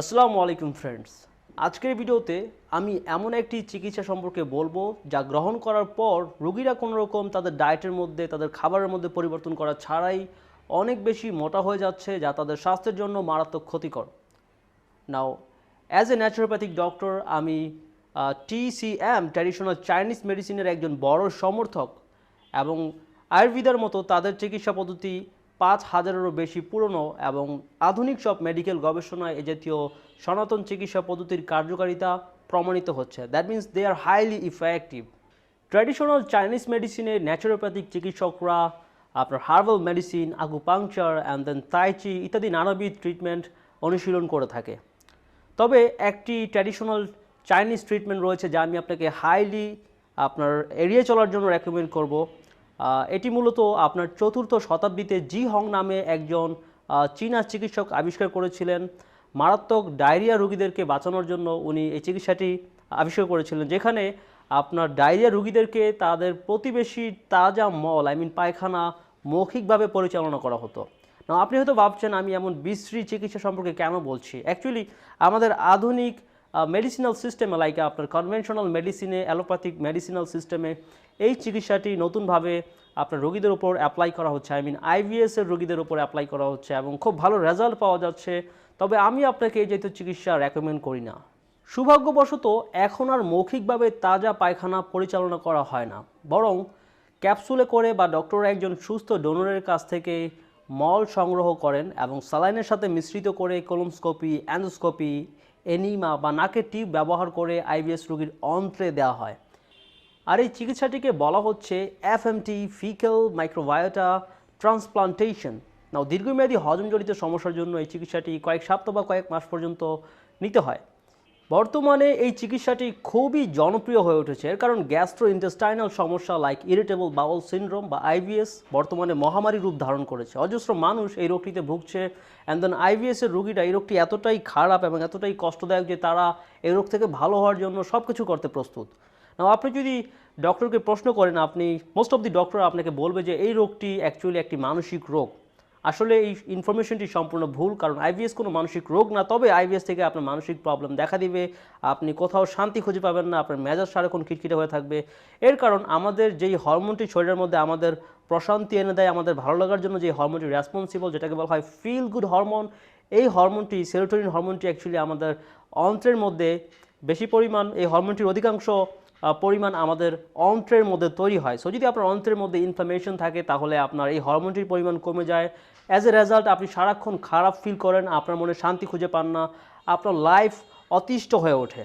আসসালামু আলাইকুম ফ্রেন্ডস আজকের ভিডিওতে আমি এমন একটি চিকিৎসা সম্পর্কে বলব যা গ্রহণ করার পর রোগীরা কোনো রকম তাদের ডায়েটের মধ্যে, তাদের খাবারের মধ্যে পরিবর্তন করা ছাড়াই অনেক বেশি মোটা হয়ে যাচ্ছে যা তাদের স্বাস্থ্যের জন্য মারাত্মক ক্ষতিকর। Now as a naturopathic doctor আমি টিসিএম ট্র্যাডিশনাল চাইনিজ মেডিসিনের একজন বড় সমর্থক এবং আয়ুর্বেদার মতো তাদের চিকিৎসা পদ্ধতি পাঁচ হাজারেরও বেশি পুরনো এবং আধুনিক সব মেডিকেল গবেষণায় এ জাতীয় সনাতন চিকিৎসা পদ্ধতির কার্যকারিতা প্রমাণিত হচ্ছে। That means they are highly effective traditional Chinese মেডিসিনে naturopathic চিকিৎসকরা, আপনার herbal medicine acupuncture and then tai chi ইত্যাদি নানাবিধ ট্রিটমেন্ট অনুশীলন করে থাকে। তবে একটি ট্র্যাডিশনাল চাইনিজ ট্রিটমেন্ট রয়েছে যা আমি আপনাকে হাইলি আপনার এড়িয়ে চলার জন্য রেকমেন্ড করব। এটি মূলত আপনার চতুর্থ শতাব্দীতে জি হং নামে একজন চীনা চিকিৎসক আবিষ্কার করেছিলেন। মারাত্মক ডায়রিয়া রোগীদেরকে বাঁচানোর জন্য উনি এই চিকিৎসাটি আবিষ্কার করেছিলেন, যেখানে আপনার ডায়রিয়া রোগীদেরকে তাদের প্রতিবেশী তাজা মল আই মিন পায়খানা, মৌখিকভাবে পরিচালনা করা হতো। না আপনি হয়তো ভাবছেন, আমি এমন বিশ্রী চিকিৎসা সম্পর্কে কেন বলছি? অ্যাকচুয়ালি আমাদের আধুনিক মেডিসিনাল সিস্টেমে লাইক আপনার কনভেনশনাল মেডিসিনে অ্যালোপ্যাথিক মেডিসিনাল সিস্টেমে এই চিকিৎসাটি নতুনভাবে আপনার রোগীদের উপর অ্যাপ্লাই করা হচ্ছে। আই মিন আইভিএস এর রোগীদের উপর অ্যাপ্লাই করা হচ্ছে এবং খুব ভালো রেজাল্ট পাওয়া যাচ্ছে। তবে আমি আপনাকে এই জাতীয় চিকিৎসা রেকমেন্ড করি না। সৌভাগ্যবশত এখন আর মৌখিকভাবে তাজা পায়খানা পরিচালনা করা হয় না। বরং ক্যাপসুলে করে বা ডক্টর একজন সুস্থ ডোনরের কাছ থেকে মল সংগ্রহ করেন এবং স্যালাইনের সাথে মিশ্রিত করে কলমস্কোপি অ্যান্ডোস্কোপি এনিমা বা নাকের টিউব ব্যবহার করে আইভিএস রোগীর অন্ত্রে দেওয়া হয়। আর এই চিকিৎসাটিকে বলা হচ্ছে FMT faecal microbiota transplantation. Now, দীর্ঘমেয়াদী হজমজনিত সমস্যার জন্য এই চিকিৎসাটি কয়েক সপ্তাহ বা কয়েক মাস পর্যন্ত নিতে হয়। বর্তমানে এই চিকিৎসাটি খুবই জনপ্রিয় হয়ে উঠেছে, এর কারণ গ্যাস্ট্রো ইন্টেস্টাইনাল সমস্যা লাইক ইরিটেবল বাউল সিনড্রোম বা আইভিএস বর্তমানে মহামারী রূপ ধারণ করেছে। অজস্র মানুষ এই রোগটিতে ভুগছে অ্যান্ড দেন আইভিএস এর রোগীরা এই রোগটি এতটাই খারাপ এবং এতটাই কষ্টদায়ক যে তারা এই রোগ থেকে ভালো হওয়ার জন্য সব কিছু করতে প্রস্তুত। না আপনি যদি ডক্টরকে প্রশ্ন করেন, আপনি মোস্ট অফ দি ডক্টর আপনাকে বলবে যে এই রোগটি অ্যাকচুয়ালি একটি মানসিক রোগ। আসলে এই ইনফরমেশনটি সম্পূর্ণ ভুল, কারণ আইভিএস কোনো মানসিক রোগ না, তবে আইভিএস থেকে আপনার মানসিক প্রবলেম দেখা দিবে। আপনি কোথাও শান্তি খুঁজে পাবেন না, আপনার মেজাজ সারাক্ষণ খিটখিটে হয়ে থাকবে। এর কারণ আমাদের যেই হরমোনটি শরীরের মধ্যে আমাদের প্রশান্তি এনে দেয়, আমাদের ভালো লাগার জন্য যে হরমোনটি রেসপন্সিবল যেটাকে বলা হয় ফিল গুড হরমোন এই হরমোনটি সেরোটোনিন হরমোনটি অ্যাকচুয়ালি আমাদের অন্ত্রের মধ্যে বেশি পরিমাণ, এই হরমোনটির অধিকাংশ পরিমাণ আমাদের অন্ত্রের মধ্যে তৈরি হয়। সো যদি আপনার অন্ত্রের মধ্যে ইনফ্লামেশন থাকে, তাহলে আপনার এই হরমোনটির পরিমাণ কমে যায়। অ্যাজ এ রেজাল্ট আপনি সারাক্ষণ খারাপ ফিল করেন, আপনার মনে শান্তি খুঁজে পান না, আপনার লাইফ অতিষ্ঠ হয়ে ওঠে।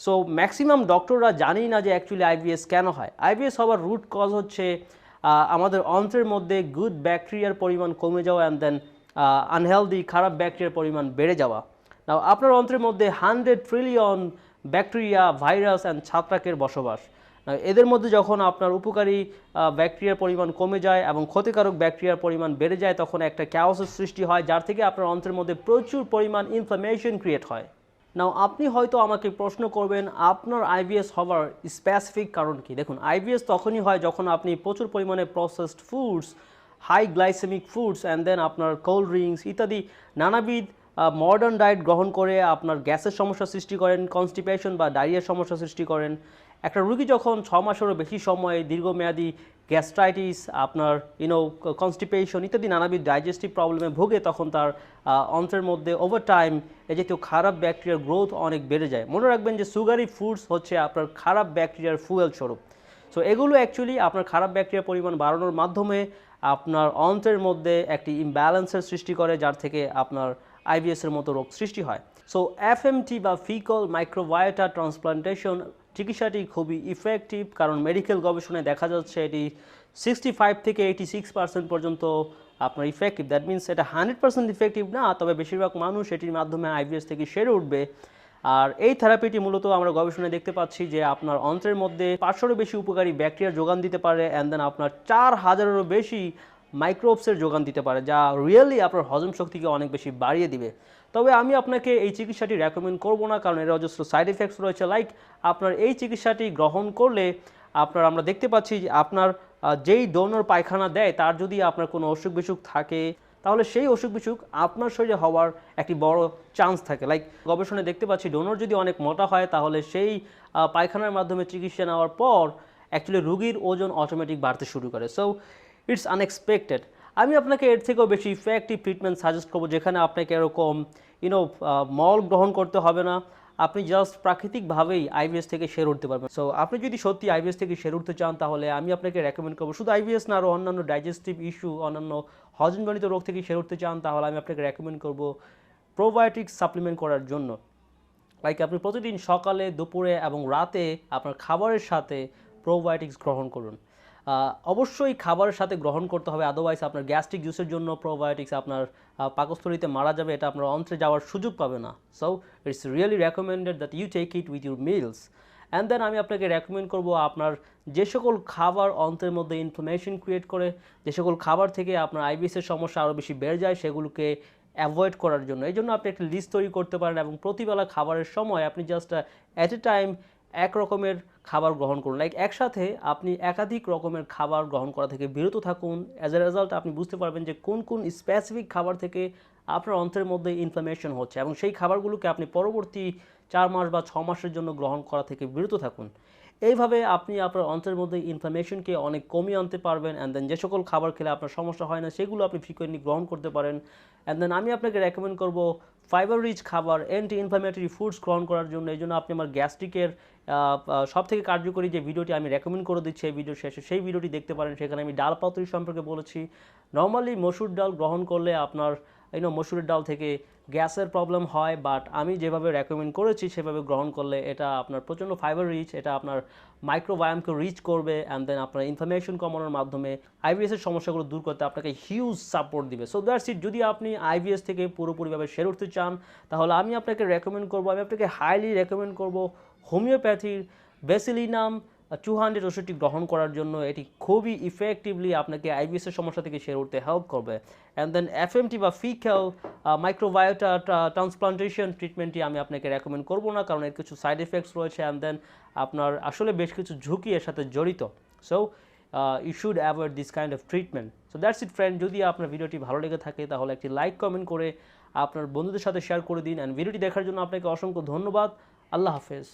সো ম্যাক্সিমাম ডক্টররা জানেই না যে অ্যাকচুয়ালি আইবিএস কেন হয়। আইবিএস হওয়ার রুট কজ হচ্ছে আমাদের অন্ত্রের মধ্যে গুড ব্যাকটেরিয়ার পরিমাণ কমে যাওয়া অ্যান্ড দেন আনহেলদি খারাপ ব্যাকটেরিয়ার পরিমাণ বেড়ে যাওয়া। আপনার অন্ত্রের মধ্যে hundred trillion bacteria, virus and ছাত্রাকের বসবাস। এদের মধ্যে যখন আপনার উপকারী ব্যাকটেরিয়ার পরিমাণ কমে যায় এবং ক্ষতিকারক ব্যাকটেরিয়ার পরিমাণ বেড়ে যায়, তখন একটা ক্যাওসের সৃষ্টি হয়, যার থেকে আপনার অন্ত্রের মধ্যে প্রচুর পরিমাণ ইনফ্লামেশন ক্রিয়েট হয়। নাও আপনি হয়তো আমাকে প্রশ্ন করবেন, আপনার আইবিএস হওয়ার স্পেসিফিক কারণ কি? দেখুন আইবিএস তখনই হয় যখন আপনি প্রচুর পরিমাণে processed foods high glycemic foods and then আপনার কোল্ড ড্রিঙ্কস ইত্যাদি নানাবিধ মডার্ন ডায়েট গ্রহণ করে আপনার গ্যাসের সমস্যা সৃষ্টি করেন কনস্টিপেশন বা ডায়রিয়ার সমস্যা সৃষ্টি করেন। একটা রুগী যখন ছ মাসেরও বেশি সময় দীর্ঘমেয়াদী গ্যাস্ট্রাইটিস আপনার ইউনো কনস্টিপেশন ইত্যাদি নানাবিধ ডাইজেস্টিভ প্রবলেমে ভোগে, তখন তার অন্ত্রের মধ্যে ওভার টাইম এই জাতীয় খারাপ ব্যাকটেরিয়ার গ্রোথ অনেক বেড়ে যায়। মনে রাখবেন যে সুগারি ফুডস হচ্ছে আপনার খারাপ ব্যাকটেরিয়ার ফুয়েল স্বরূপ। সো এগুলো অ্যাকচুয়ালি আপনার খারাপ ব্যাকটেরিয়ার পরিমাণ বাড়ানোর মাধ্যমে আপনার অন্ত্রের মধ্যে একটি ইমব্যালেন্সের সৃষ্টি করে, যার থেকে আপনার আইবিএস এর মতো রোগ সৃষ্টি হয়। সো এফএমটি বা ফিকল মাইক্রোবায়োটা ট্রান্সপ্লান্টেশন চিকিৎসাটি খুবই ইফেক্টিভ কারণ মেডিকেল গবেষণায় দেখা যাচ্ছে এটি সিক্সটি ফাইভ থেকে এইটি সিক্স পার্সেন্ট পর্যন্ত আপনার ইফেক্টিভ দ্যাট মিনস এটা হান্ড্রেড পার্সেন্ট ইফেক্টিভ না, তবে বেশিরভাগ মানুষ এটির মাধ্যমে আইবিএস থেকে সেরে উঠবে। আর এই থেরাপিটি মূলত আমরা গবেষণায় দেখতে পাচ্ছি যে আপনার অন্ত্রের মধ্যে পাঁচশোরও বেশি উপকারী ব্যাকটেরিয়ার যোগান দিতে পারে অ্যান্ড দেন আপনার চার হাজারেরও বেশি মাইক্রোবসের যোগান দিতে পারে, যা রিয়েলি আপনার হজম শক্তিকে অনেক বেশি বাড়িয়ে দিবে। তবে আমি আপনাকে এই চিকিৎসাটি রেকমেন্ড করব না, কারণ এর অজস্র সাইড এফেক্টস রয়েছে। লাইক আপনার এই চিকিৎসাটি গ্রহণ করলে আপনার আমরা দেখতে পাচ্ছি যে আপনার যেই ডোনর পায়খানা দেয়, তার যদি আপনার কোনো অসুখ বিসুখ থাকে, তাহলে সেই অসুখ বিসুখ আপনার শরীরে হওয়ার একটি বড় চান্স থাকে। লাইক গবেষণায় দেখতে পাচ্ছি ডোনর যদি অনেক মোটা হয়, তাহলে সেই পায়খানার মাধ্যমে চিকিৎসা নেওয়ার পর অ্যাকচুয়ালি রুগীর ওজন অটোমেটিক বাড়তে শুরু করে। সো ইটস আনএক্সপেক্টেড আমি আপনাকে এর থেকেও বেশি ইফেক্টিভ ট্রিটমেন্ট সাজেস্ট করব যেখানে আপনাকে এরকম ইউনো মল গ্রহণ করতে হবে না। আপনি জাস্ট প্রাকৃতিকভাবেই আইবিএস থেকে সেরে উঠতে পারবেন। সো আপনি যদি সত্যি আইবিএস থেকে সেরে উঠতে চান, তাহলে আমি আপনাকে রেকমেন্ড করব শুধু আইবিএস না আরও অন্যান্য ডাইজেস্টিভ ইস্যু অন্যান্য হজমজনিত রোগ থেকে সেরে উঠতে চান, তাহলে আমি আপনাকে রেকমেন্ড করব প্রোবায়োটিক্স সাপ্লিমেন্ট করার জন্য। লাইক আপনি প্রতিদিন সকালে, দুপুরে এবং রাতে আপনার খাবারের সাথে প্রোবায়োটিক্স গ্রহণ করুন। অবশ্যই খাবারের সাথে গ্রহণ করতে হবে আদারওয়াইজ আপনার গ্যাস্ট্রিক জুসের জন্য প্রোবায়োটিক্স আপনার পাকস্থলিতে মারা যাবে, এটা আপনার অন্ত্রে যাওয়ার সুযোগ পাবে না। So it's really recommended that you take it with your meals and then আমি আপনাকে রেকমেন্ড করব আপনার যে সকল খাবার অন্ত্রের মধ্যে ইনফ্লামেশন ক্রিয়েট করে, যে সকল খাবার থেকে আপনার আইবিএসের সমস্যা আরও বেশি বেড়ে যায়, সেগুলোকে অ্যাভয়েড করার জন্য। এই জন্য আপনি একটা লিস্ট তৈরি করতে পারেন এবং প্রতিবেলা খাবারের সময় আপনি জাস্ট অ্যাট এ টাইম এক রকমের খাবার গ্রহণ করুন। লাইক একসাথে আপনি একাধিক রকমের খাবার গ্রহণ করা থেকে বিরত থাকুন। অ্যাজ এ রেজাল্ট আপনি বুঝতে পারবেন যে কোন কোন স্পেসিফিক খাবার থেকে আপনার অন্ত্রের মধ্যে ইনফ্লামেশন হচ্ছে এবং সেই খাবারগুলোকে আপনি পরবর্তী চার মাস বা ছ মাসের জন্য গ্রহণ করা থেকে বিরত থাকুন। এইভাবে আপনি আপনার অন্ত্রের মধ্যে ইনফ্লামেশনকে অনেক কমিয়ে আনতে পারবেন অ্যান্ড দেন যে সকল খাবার খেলে আপনার সমস্যা হয় না, সেগুলো আপনি ফ্রিকোয়েন্টলি গ্রহণ করতে পারেন। অ্যান্ড দেন আমি আপনাকে রেকমেন্ড করব ফাইবার রিচ খাবার অ্যান্টি ইনফ্লামেটরি ফুডস গ্রহণ করার জন্য, এই জন্য আপনি আমার গ্যাস্ট্রিকের সব থেকে কার্যকরী যে ভিডিওটি আমি রেকমেন্ড করে দিচ্ছি এই ভিডিও শেষে, সেই ভিডিওটি দেখতে পারেন। সেখানে আমি ডাল পাতুরি সম্পর্কে বলেছি। নর্মালি মসুর ডাল গ্রহণ করলে আপনার এই মসুরের ডাল থেকে গ্যাসের প্রবলেম হয় বাট আমি যেভাবে রেকমেন্ড করেছি, সেভাবে গ্রহণ করলে এটা আপনার প্রচণ্ড ফাইবার রিচ এটা আপনার মাইক্রোবায়ামকে রিচ করবে অ্যান্ড দেন আপনার ইনফরমেশন কমানোর মাধ্যমে আইবিএসের সমস্যাগুলো দূর করতে আপনাকে হিউজ সাপোর্ট দিবে। সো দ্যাটস ইট যদি আপনি আইবিএস থেকে পুরোপুরিভাবে সেরে উঠতে চান, তাহলে আমি আপনাকে রেকমেন্ড করব, আমি আপনাকে হাইলি রেকমেন্ড করব হোমিওপ্যাথির বেসিলিনাম টু হান্ড্রেড ওষুধটি গ্রহণ করার জন্য এটি খুবই ইফেক্টিভলি আপনাকে আইবিএসের সমস্যা থেকে সেরে উঠতে হেল্প করবে। অ্যান্ড দেন এফএমটি বা ফিক্যাল মাইক্রোবায়োটা ট্রান্সপ্লান্টেশন ট্রিটমেন্টটি আমি আপনাকে রেকমেন্ড করব না, কারণ এর কিছু সাইড এফেক্টস রয়েছে অ্যান্ড দেন আপনার আসলে বেশ কিছু ঝুঁকি এর সাথে জড়িত। So you should avoid this kind of treatment so that's it friend যদি আপনার ভিডিওটি ভালো লেগে থাকে, তাহলে একটি লাইক কমেন্ট করে আপনার বন্ধুদের সাথে শেয়ার করে দিন। অ্যান্ড ভিডিওটি দেখার জন্য আপনাকে অসংখ্য ধন্যবাদ। আল্লাহ হাফেজ।